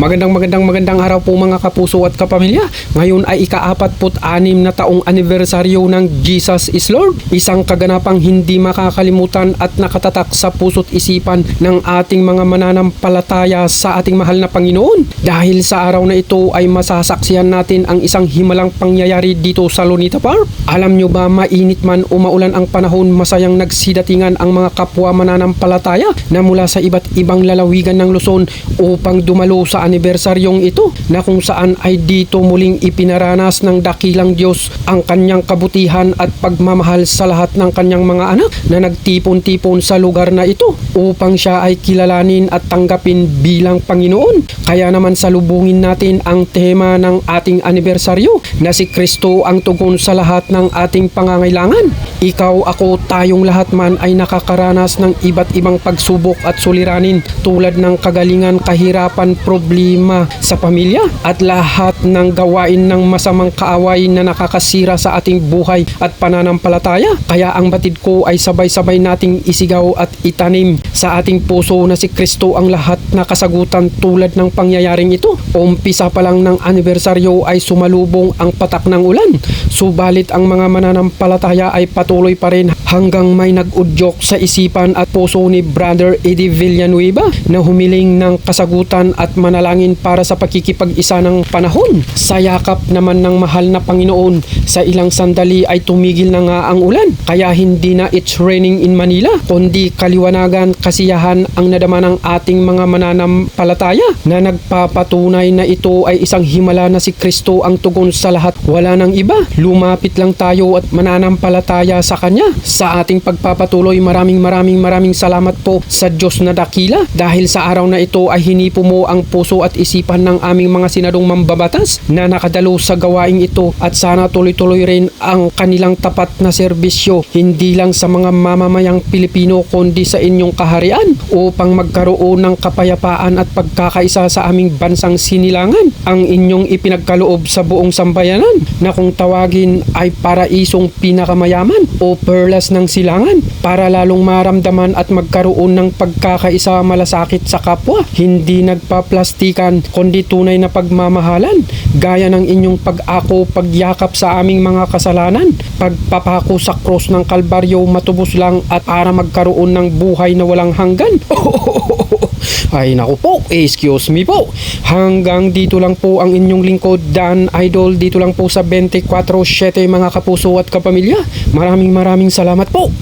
Magandang magandang magandang araw po mga kapuso at kapamilya. Ngayon ay ika-apat put anim na taong anibersaryo ng Jesus is Lord. Isang kaganapang hindi makakalimutan at nakatatak sa puso't isipan ng ating mga mananampalataya sa ating mahal na Panginoon. Dahil sa araw na ito ay masasaksihan natin ang isang himalang pangyayari dito sa Lunita Park. Alam nyo ba mainit man o maulan ang panahon masayang nagsidatingan ang mga kapwa mananampalataya na mula sa iba't ibang lalawigan ng Luzon upang dumalo sa anibersaryong ito na kung saan ay dito muling ipinaranas ng dakilang Diyos ang kanyang kabutihan at pagmamahal sa lahat ng kanyang mga anak na nagtipon-tipon sa lugar na ito upang siya ay kilalanin at tanggapin bilang Panginoon. Kaya naman salubungin natin ang tema ng ating anibersaryo na si Kristo ang tugon sa lahat ng ating pangangailangan. Ikaw, ako, tayong lahat man ay nakakaranas ng iba't ibang pagsubok at suliranin tulad ng kagalingan, kahirapan, problema sa pamilya at lahat ng gawain ng masamang kaaway na nakakasira sa ating buhay at pananampalataya. Kaya ang batid ko ay sabay-sabay nating isigaw at itanim sa ating puso na si Kristo ang lahat na kasagutan tulad ng pangyayaring ito. Umpisa pa lang ng anibersaryo ay sumalubong ang patak ng ulan. Subalit ang mga mananampalataya ay patuloy pa rin hanggang may nag-udyok sa isipan at puso ni Brother Eddie Villanueva na humiling ng kasagutan at manalangin para sa pakikipag-isa ng panahon. Sa yakap naman ng mahal na Panginoon, sa ilang sandali ay tumigil na nga ang ulan. Kaya hindi na it's raining in Manila, kundi kaliwanagan, kasiyahan ang nadama ng ating mga mananampalataya na nagpapatunay na ito ay isang himala na si Kristo ang tugon sa lahat. Wala nang iba. Lumapit lang tayo at mananampalataya sa Kanya. Sa ating pagpapatuloy, maraming maraming maraming salamat po sa Diyos na dakila dahil sa araw na ito ay hinipo mo ang puso at isipan ng aming mga sinadong mambabatas na nakadalo sa gawaing ito at sana tuloy-tuloy rin ang kanilang tapat na serbisyo hindi lang sa mga mamamayang Pilipino kundi sa inyong kaharian upang magkaroon ng kapayapaan at pagkakaisa sa aming bansang sinilangan. Ang inyong ipinagkaloob sa buong sambayanan na kung tawagin ay paraisong pinakamayaman o perlas ng silangan para lalong maramdaman at magkaroon ng pagkakaisa malasakit sa kapwa hindi nagpaplastikan kundi tunay na pagmamahalan gaya ng inyong pag-ako pagyakap sa aming mga kasalanan pagpapako sa cross ng kalbaryo matubos lang at para magkaroon ng buhay na walang hanggan Ay naku po, excuse me po. Hanggang dito lang po ang inyong lingkod Dan Idol dito lang po sa 24-7 mga kapuso at kapamilya. Maraming maraming salamat po.